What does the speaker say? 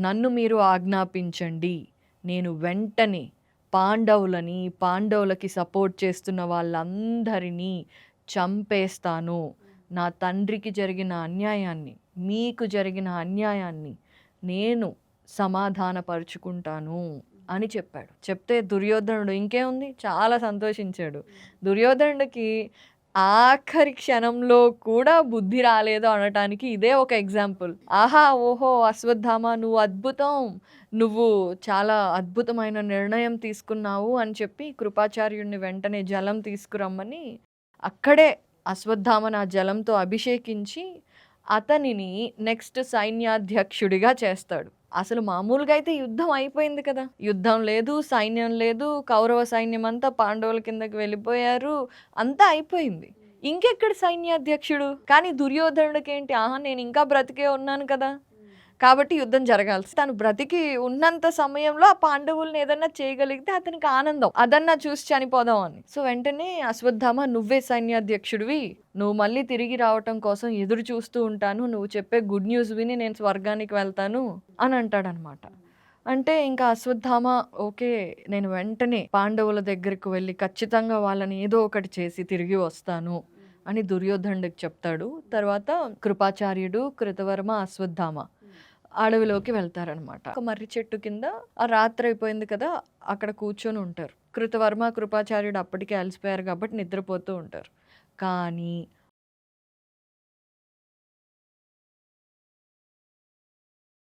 నన్ను మీరు ఆజ్ఞాపించండి. నేను వెంటనే పాండవులని పాండవులకి సపోర్ట్ చేస్తున్న వాళ్ళందరినీ చంపేస్తాను. నా తండ్రికి జరిగిన అన్యాయాన్ని మీకు జరిగిన అన్యాయాన్ని నేను సమాధానపరుచుకుంటాను అని చెప్పాడు. చెప్తే దుర్యోధనుడు ఇంకేముంది? చాలా సంతోషించాడు. దుర్యోధనుడికి ఆఖరి క్షణంలో కూడా బుద్ధి రాలేదు అనటానికి ఇదే ఒక ఎగ్జాంపుల్. ఆహా ఓహో అశ్వత్థామ నువ్వు అద్భుతం. నువ్వు చాలా అద్భుతమైన నిర్ణయం తీసుకున్నావు అని చెప్పి కృపాచార్యుడిని వెంటనే జలం తీసుకురమ్మని అక్కడే అశ్వత్థామను ఆ జలంతో అభిషేకించి అతనిని నెక్స్ట్ సైన్యాధ్యక్షుడిగా చేస్తాడు. అసలు మామూలుగా అయితే యుద్ధం అయిపోయింది కదా. యుద్ధం లేదు సైన్యం లేదు కౌరవ సైన్యం అంతా పాండవుల కిందకి వెళ్ళిపోయారు అంతా అయిపోయింది. ఇంకెక్కడ సైన్యాధ్యక్షుడు? కానీ దుర్యోధనుడికి ఏంటి ఆహా నేను ఇంకా బ్రతికే ఉన్నాను కదా. కాబట్టి యుద్ధం జరగాల్సి తను బ్రతికి ఉన్నంత సమయంలో ఆ పాండవుల్ని ఏదన్నా చేయగలిగితే అతనికి ఆనందం. అదన్నా చూసి చనిపోదాం అని. సో వెంటనే అశ్వత్థామ నువ్వే సైన్యాధ్యక్షుడివి. నువ్వు మళ్ళీ తిరిగి రావటం కోసం ఎదురు చూస్తూ ఉంటాను. నువ్వు చెప్పే గుడ్ న్యూస్ విని నేను స్వర్గానికి వెళ్తాను అని అంటాడనమాట. అంటే ఇంకా అశ్వత్థామ ఓకే నేను వెంటనే పాండవుల దగ్గరకు వెళ్ళి ఖచ్చితంగా వాళ్ళని ఏదో ఒకటి చేసి తిరిగి వస్తాను అని దుర్యోధనుడికి చెప్తాడు. తర్వాత కృపాచార్యుడు కృతవర్మ అశ్వత్థామ. అడవిలోకి వెళ్తారనమాట ఒక మర్రి చెట్టు కింద ఆ రాత్రి అయిపోయింది కదా అక్కడ కూర్చొని ఉంటారు. కృతవర్మ కృపాచార్యుడు అప్పటికే అలసిపోయారు కాబట్టి నిద్రపోతూ ఉంటారు. కానీ